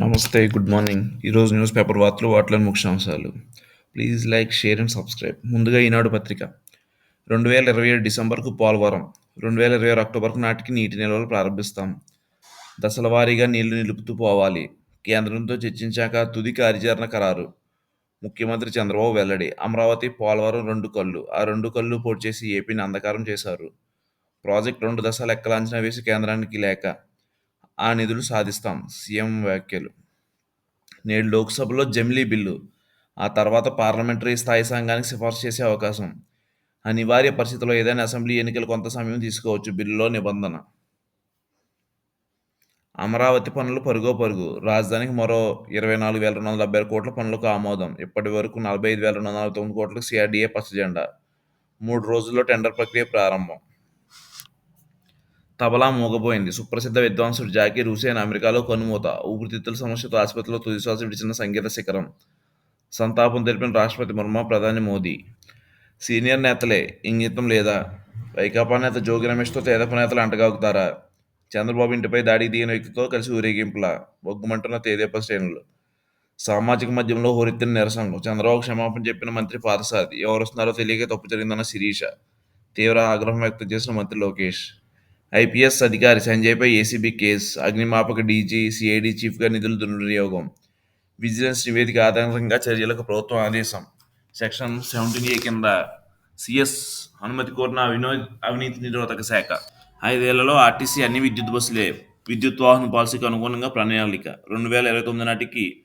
నమస్తే good morning. ఈరోజు newspaper వార్తలు వాటిలోని ముఖ్యాంశాలు please like share and subscribe. ముందుగా ఈనాడు పత్రిక. రెండు వేల ఇరవై ఏడు డిసెంబర్కు పోలవరం. రెండు వేల ఇరవై ఆరు అక్టోబర్కు నాటికి నీటి నిల్వలు ప్రారంభిస్తాం. దశల వారీగా నీళ్ళు నిలుపుతూ పోవాలి. కేంద్రంతో చర్చించాక తుది కార్యాచరణ ఖరారు. ముఖ్యమంత్రి చంద్రబాబు వెల్లడి. అమరావతి పోలవరం రెండు కళ్ళు. ఆ రెండు కళ్ళు పోటీ చేసి ఏపీని అంధకారం చేశారు. ప్రాజెక్ట్ రెండు దశలు ఎక్కల అంచనా వేసి కేంద్రానికి లేక ఆ నిధులు సాధిస్తాం. సీఎం వ్యాఖ్యలు. నేడు లోక్సభలో జమిలీ బిల్లు. ఆ తర్వాత పార్లమెంటరీ స్థాయి సంఘానికి సిఫార్సు చేసే అవకాశం. అనివార్య పరిస్థితుల్లో ఏదైనా అసెంబ్లీ ఎన్నికలు కొంత సమయం తీసుకోవచ్చు. బిల్లులో నిబంధన. అమరావతి పనులు పరుగో పరుగు. రాజధానికి మరో ఇరవై నాలుగు వేల రెండు వందల డెబ్బై కోట్ల పనులకు ఆమోదం. ఇప్పటి వరకు నలభై ఐదు వేల రెండు వందల నలభై తొమ్మిది కోట్లకు సిఆర్డీఏ పచ్చజెండా మూడు రోజుల్లో టెండర్ ప్రక్రియ ప్రారంభం. తబలా మూగబోయింది. సుప్రసిద్ధ విద్వాంసుడు జాకీర్ హుసేన్ అమెరికాలో కనుమూత ఊపిరితిత్తుల సమస్యతో ఆసుపత్రిలో తుదిశ్వాస విడిచిన సంగీత శిఖరం. సంతాపం తెలిపిన రాష్ట్రపతి ముర్మా ప్రధాని మోదీ. సీనియర్ నేతలే ఇంగితం లేదా? వైకాపా నేత జోగి రమేష్తో తేదప నేతలు అంటగాగుతారా? చంద్రబాబు ఇంటిపై దాడికి దిగిన వ్యక్తితో కలిసి ఊరేగింపుల? బొగ్గుమంటున్న తేదేప శ్రేణులు. సామాజిక మధ్యంలో హోరెత్తిన నిరసనలు. చంద్రబాబు క్షమాపణ చెప్పిన మంత్రి పార్థసారథి ఎవరు వస్తున్నారో తెలియక తప్పు జరిగిందన్న శిరీష తీవ్ర ఆగ్రహం వ్యక్తం చేసిన మంత్రి లోకేష్. ఐపీఎస్ అధికారి సంజయ్పై ఏసీబీ కేసు అగ్నిమాపక డీజీ సిఐడి చీఫ్గా నిధుల దుర్వినియోగం విజిలెన్స్ నివేదిక ఆధారంగా చర్యలకు ప్రభుత్వం ఆదేశం. సెక్షన్ సెవెంటీన్ ఏ కింద సిఎస్ అనుమతి కోరిన అవినో అవినీతి నిరోధక శాఖ. ఐదేళ్ళలో ఆర్టీసీ అన్ని విద్యుత్ బస్సులే విద్యుత్ వాహన పాలసీకి అనుగుణంగా ప్రణాళిక. రెండు వేల ఇరవై తొమ్మిది నాటికి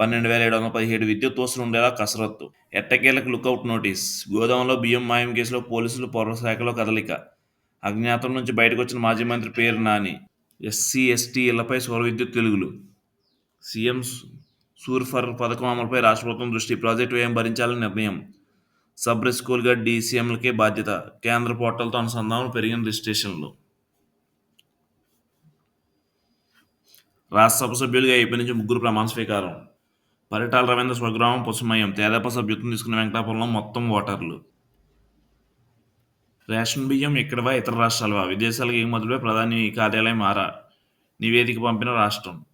పన్నెండు వేల ఏడు వందల పదిహేడు విద్యుత్ బస్సులు ఉండేలా కసరత్తు. ఎట్టకేలకు లుకౌట్ నోటీస్. గోదావరిలో బియ్యం మాయం కేసులో పోలీసులు పౌరశాఖలో కదలిక. అజ్ఞాతం నుంచి బయటకు వచ్చిన మాజీ మంత్రి పేరు నాని. ఎస్సీ ఎస్టీ ఇళ్ళపై సౌర విద్యుత్ తెలుగులు సీఎం సూర్ఫర్ పథకం అమలుపై రాష్ట్ర ప్రభుత్వం దృష్టి. ప్రాజెక్టు వ్యయం భరించాలని నిర్ణయం. సబ్ స్కూల్గా డీసీఎంలకే బాధ్యత. కేంద్ర పోర్టల్తో అనుసంధానం పెరిగిన రిజిస్ట్రేషన్లు. రాజ్యసభ సభ్యులుగా ఏపీ నుంచి ముగ్గురు ప్రమాణ స్వీకారం. పరిటాల రవీంద్ర స్వగ్రామం పుష్మయం తేదాప సభ్యత్వం తీసుకున్న వెంకటాపురంలో మొత్తం ఓటర్లు. రేషన్ బియ్యం ఇక్కడవా ఇతర రాష్ట్రాలవా? విదేశాలకు ఎగుమతులపై ప్రధాని కార్యాలయం ఆరా నివేదిక పంపిన రాష్ట్రం.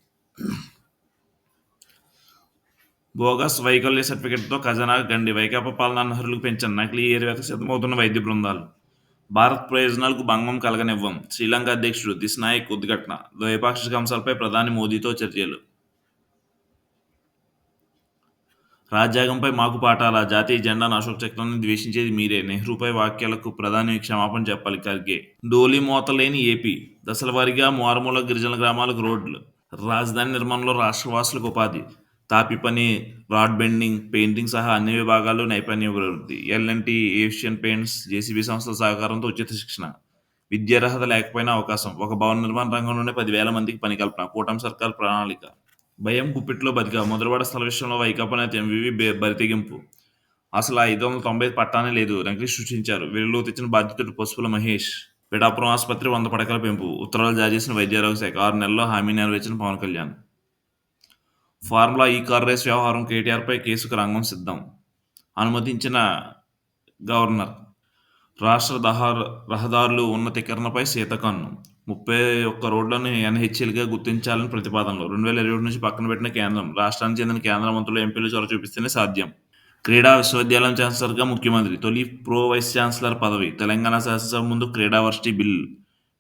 బోగస్ వైకల్య సర్టిఫికెట్తో ఖజానా గండి. వైకాపా పాలన అనర్హులకు పెంచిన నకిలీ ఏరివేత సిద్ధమవుతున్న వైద్య బృందాలు. భారత్ ప్రయోజనాలకు భంగం కలగనివ్వం. శ్రీలంక అధ్యక్షుడు దిస్నాయక్ ఉద్ఘటన. ద్వైపాక్షిక అంశాలపై ప్రధాని మోదీతో చర్యలు రాజ్యాంగంపై మాకు పాఠాల? జాతీయ జెండాను అశోక్ చక్రాన్ని ద్వేషించేది మీరే. నెహ్రూపై వాక్యాలకు ప్రధాని క్షమాపణ చెప్పాలి ఖర్గే. డోలీ మోతలేని ఏపీ. దశలవారీగా మారుమూల గిరిజన గ్రామాలకు రోడ్లు. రాజధాని నిర్మాణంలో రాష్ట్రవాసులకు ఉపాధి. తాపి పని రాడ్ బెండింగ్ పెయింటింగ్ సహా అన్ని విభాగాల్లో నైపుణ్య అభివృద్ధి. ఎల్ఎన్టీ ఏషియన్ పెయింట్స్ జేసీబీ సంస్థల సహకారంతో ఉచిత శిక్షణ. విద్యార్హత లేకపోయినా అవకాశం. ఒక భవన నిర్మాణ రంగంలోనే పదివేల మందికి పని కల్పన. కూటమి సర్కార్ ప్రణాళిక. భయం గుప్పిట్లో బతిక మొదలుబడ స్థల విషయంలో వైకాపా నేత ఎంవివి బరితెగింపు. అసలు ఐదు వందల తొంభై పట్టానే లేదు రంకేష్ సృష్టించారు. వీరిలో తెచ్చిన బాధ్యతడు పసుపుల మహేష్ పిఠాపురం ఆసుపత్రి వంద పడకల పెంపు ఉత్తరాలు జారీ చేసిన వైద్యారోగ్య శాఖ ఆరు నెలల్లో హామీ నెరవేర్చిన Pawan Kalyan. Formula E car race వ్యవహారం కేటీఆర్పై కేసుకు రంగం సిద్ధం. అనుమతించిన గవర్నర్. రాష్ట్ర దహార్ రహదారులు ఉన్నతీకరణపై సీతకన్ను. ముప్పై ఒక్క రోడ్లను ఎన్హెచ్ఎల్గా గుర్తించాలని ప్రతిపాదనలు రెండు వేల ఇరవై నుంచి పక్కన పెట్టిన కేంద్రం రాష్ట్రానికి చెందిన కేంద్ర మంత్రులు ఎంపీలు చొరవ చూపిస్తేనే సాధ్యం. క్రీడా విశ్వవిద్యాలయం ఛాన్సలర్గా ముఖ్యమంత్రి తొలి ప్రో వైస్ ఛాన్సలర్ పదవి తెలంగాణ శాసనసభ ముందు క్రీడా వర్సిటీ బిల్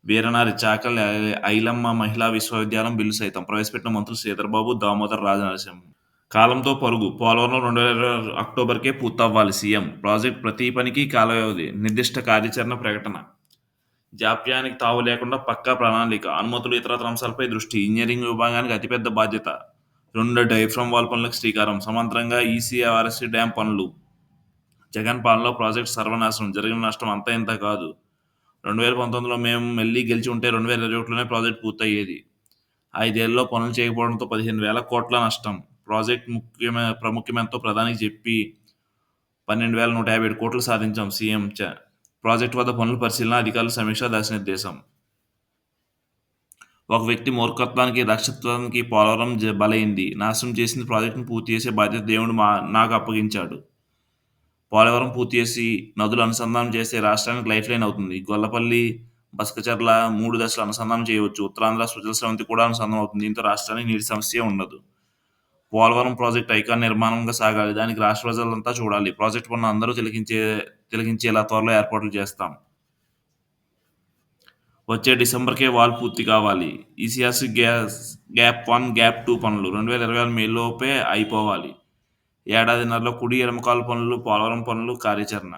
వీరనారి చాకల్ ఐలమ్మ మహిళా విశ్వవిద్యాలయం బిల్లు సైతం ప్రవేశపెట్టిన మంత్రులు సీతర్బాబు దామోదర్ రాజనరసింహ. కాలంతో పరుగు పోలవరం రెండు వేల ఇరవై అక్టోబర్కే పూర్తవ్వాలి సీఎం. ప్రాజెక్ట్ ప్రతి పనికి కాల వ్యవధి నిర్దిష్ట కార్యాచరణ ప్రకటన. జాప్యానికి తావు లేకుండా పక్కా ప్రణాళిక అనుమతులు ఇతరత్ర అంశాలపై దృష్టి ఇంజనీరింగ్ విభాగానికి అతిపెద్ద బాధ్యత. రెండు డైఫ్రమ్ వాల్ పనులకు శ్రీకారం సమాంతరంగా ఈసీఆర్ఎస్సీ డ్యాం పనులు. జగన్ పాలనలో ప్రాజెక్ట్ సర్వనాశనం జరిగిన నష్టం అంతా ఇంత కాదు. రెండు వేల పంతొమ్మిదిలో మేము మళ్ళీ గెలిచి ఉంటే రెండు వేల ఇరవై ఒకటిలోనే ప్రాజెక్ట్ పూర్తయ్యేది. ఐదేళ్ళలో పనులు చేయకపోవడంతో పదిహేను వేల కోట్ల నష్టం. ప్రాజెక్ట్ ముఖ్యమైన ప్రాముఖ్యమంతో ప్రధానికి చెప్పి పన్నెండు వేల నూట యాభై ఏడు కోట్లు సాధించాం సీఎం చ ప్రాజెక్టు వద్ద పనుల పరిశీలన అధికారుల సమీక్ష దశనిర్దేశం ఒక వ్యక్తి మూర్ఖత్వానికి దక్షత్వానికి పోలవరం జ- బలైంది. నాశనం చేసిన ప్రాజెక్టును పూర్తి చేసే బాధ్యత దేవుడు మా నాకు అప్పగించాడు. పోలవరం పూర్తి చేసి నదులు అనుసంధానం చేసే రాష్ట్రానికి లైఫ్ లైన్ అవుతుంది. గొల్లపల్లి బస్కచర్ల మూడు దశలు అనుసంధానం చేయవచ్చు. ఉత్తరాంధ్ర సుజల స్రవంతి కూడా అనుసంధానం అవుతుంది. దీంతో రాష్ట్రానికి నీటి సమస్య ఉండదు. పోలవరం ప్రాజెక్ట్ ఐకాన్ నిర్మాణంగా సాగాలి. దానికి రాష్ట్ర ప్రజలంతా చూడాలి. ప్రాజెక్ట్ పనులు అందరూ తిలకించే తిలకించేలా త్వరలో ఏర్పాట్లు చేస్తాం. వచ్చే డిసెంబర్కే వాల్ పూర్తి కావాలి. ఈసీఆర్సీ గ్యాస్ గ్యాప్ వన్ గ్యాప్ టూ పనులు రెండు వేల ఇరవై ఆరు మేలోపే అయిపోవాలి. ఏడాదిన్నరలో కుడి ఎడమకాల పనులు పోలవరం పనులు కార్యాచరణ.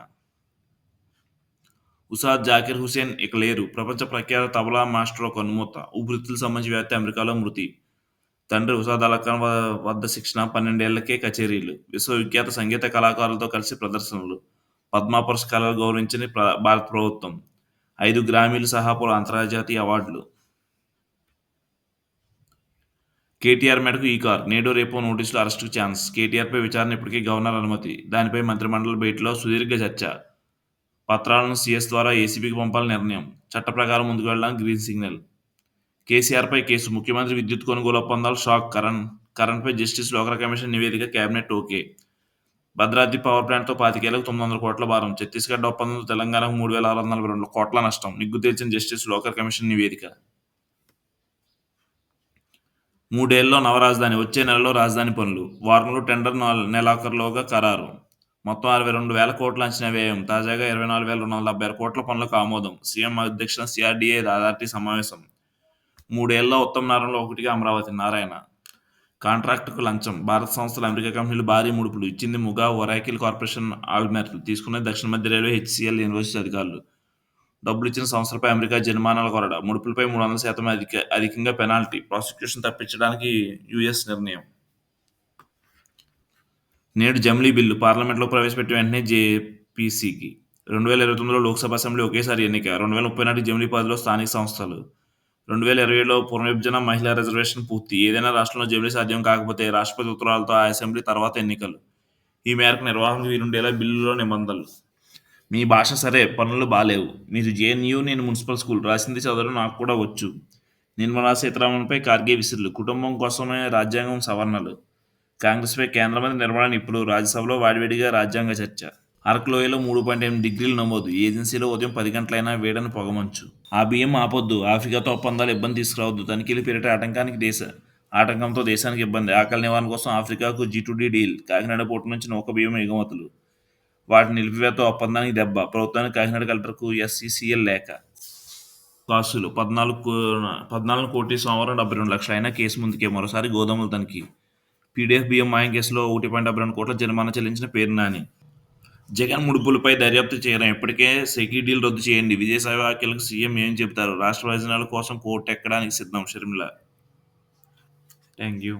ఉసాద్ జాకిర్ హుసేన్ ఇక లేరు. ప్రపంచ ప్రఖ్యాత తబలా మాస్టర్ ఒక అనుమూత. ఊపిరితిత్తులు సంబంధించి వ్యాప్తి అమెరికాలో మృతి. తండ్రి ఉసాద్ వద్ద శిక్షణ పన్నెండేళ్ళకే కచేరీలు. విశ్వవిఖ్యాత సంగీత కళాకారులతో కలిసి ప్రదర్శనలు. పద్మ పురస్కారాలు గౌరవించిన భారత ప్రభుత్వం. ఐదు గ్రామీలు సహా పలు అంతర్జాతీయ అవార్డులు. కేటీఆర్ మేడకు ఈ కార్. నేడు రేపు నోటీసులు అరెస్టుకు ఛాన్స్. కేటీఆర్పై విచారణ ఇప్పటికీ గవర్నర్ అనుమతి. దానిపై మంత్రిమండలి భేటీలో సుదీర్ఘ చర్చ. పత్రాలను సీఎస్ ద్వారా ఏసీబీకి పంపాలని నిర్ణయం. చట్ట ప్రకారం ముందుకు వెళ్ళడానికి గ్రీన్ సిగ్నల్. కేసీఆర్పై కేసు. ముఖ్యమంత్రి విద్యుత్ కొనుగోలు ఒప్పందాలు షాక్. కరణ్ కరణ్పై జస్టిస్ లోకర కమిషన్ నివేదిక కేబినెట్ ఓకే. భద్రాద్రి పవర్ ప్లాంట్తో పాతికేలకు తొమ్మిది వందల కోట్ల భారం. ఛత్తీస్గఢ్ ఒప్పందంతో తెలంగాణకు మూడు వేల ఆరు వందల నలభై రెండు కోట్ల నష్టం. నిగ్గు తేల్చిన జస్టిస్ లోకర్ కమిషన్ నివేదిక. మూడేళ్ళలో నవరాజధాని వచ్చే నెలలో రాజధాని పనులు. వారంలో టెండర్ నెలాఖరులోగా ఖరారు. మొత్తం అరవై రెండు వేల కోట్ల అంచనా వ్యయం. తాజాగా ఇరవై నాలుగు వేల రెండు వందల డెబ్బై ఆరు కోట్ల పనులకు ఆమోదం. సీఎం అధ్యక్షన సిఆర్డీఏ అథారిటీ సమావేశం. మూడేళ్ళ ఉత్తమ నగరంలో ఒకటిగా అమరావతి నారాయణ. కాంట్రాక్టుకు లంచం. భారత సంస్థలు అమెరికా కంపెనీలు భారీ ముడుపులు. ఇచ్చింది ముగా ఒరాకిల్ కార్పొరేషన్ ఆల్మెర్లు తీసుకున్న దక్షిణ మధ్య రైల్వే హెచ్సిఎల్ యూనివర్సిటీ అధికారులు. డబ్బులు ఇచ్చిన సంస్థలపై అమెరికా జరిమానాల కొరడ. ముడుపులపై మూడు వందల శాతం అధిక అధికంగా పెనాల్టీ. ప్రాసిక్యూషన్ తప్పించడానికి యుఎస్ నిర్ణయం. నేడు జమ్లీ బిల్లు. పార్లమెంట్లో ప్రవేశపెట్టి వెంటనే జేపీసీకి. రెండు వేల ఇరవై తొమ్మిదిలో లోక్సభ అసెంబ్లీ ఒకేసారి ఎన్నిక. రెండు వేల ముప్పై నాటి జమ్లీ పదిలో స్థానిక సంస్థలు. రెండు వేల ఇరవై ఏడులో పునర్విభజన మహిళా రిజర్వేషన్ పూర్తి. ఏదైనా రాష్ట్రంలో జమిలీ సాధ్యం కాకపోతే రాష్ట్రపతి ఉత్తరాలతో ఆ అసెంబ్లీ తర్వాత ఎన్నికలు. ఈ మేరకు నిర్వహణకు వీరుండేలా బిల్లులో నిబంధనలు. మీ భాష సరే పనులు బాలేవు. మీరు జేఎన్యూ నేను మున్సిపల్ స్కూల్ రాసింది చదవడం నాకు కూడా వచ్చు. నిర్మలా సీతారామన్పై కార్గే విసురులు. కుటుంబం కోసమే రాజ్యాంగం సవరణలు. కాంగ్రెస్పై కేంద్ర మంత్రి నిర్మలా ఇప్పుడు. రాజ్యసభలో వాడివేడిగా రాజ్యాంగ చర్చ. అరకులోయలో మూడు పాయింట్ ఎనిమిది డిగ్రీలు నమోదు. ఏజెన్సీలో ఉదయం పది గంటలైనా వేడని పొగమంచు. ఆ బియ్యం ఆపొద్దు. ఆఫ్రికాతో ఒప్పందాలు ఇబ్బంది తీసుకురావద్దు. తనిఖీలు పేరిట ఆటంకానికి దేశ ఆటంకంతో దేశానికి ఇబ్బంది. ఆకలి నివారణ కోసం ఆఫ్రికాకు G D deal. Kakinada port నుంచి నౌక బియ్యం ఎగుమతులు. వాటి నిలిపివేత ఒప్పందానికి దెబ్బ. ప్రభుత్వానికి కాకినాడ కలెక్టర్కు ఎస్సీసీఎల్ లేఖ. కాసులు. పద్నాలుగు కో- పద్నాలుగు కోటి సోమవారం డెబ్బై రెండు లక్షలు అయినా కేసు ముందుకే మరోసారి గోదాముల తనిఖీ. పీడీఎఫ్ బియ్యం మాయం కేసులో ఒకటి పాయింట్ డెబ్బై రెండు కోట్ల జరిమానా చెల్లించిన పేరు నాని. జగన్ ముడుపులపై దర్యాప్తు చేయడం ఇప్పటికే సెకీ డీల్ రద్దు చేయండి. విజయసాయి వ్యాఖ్యలకు సీఎం ఏం చెబుతారు? రాష్ట్ర ప్రయోజనాల కోసం కోర్టు ఎక్కడానికి సిద్ధం? షర్మిల. Thank you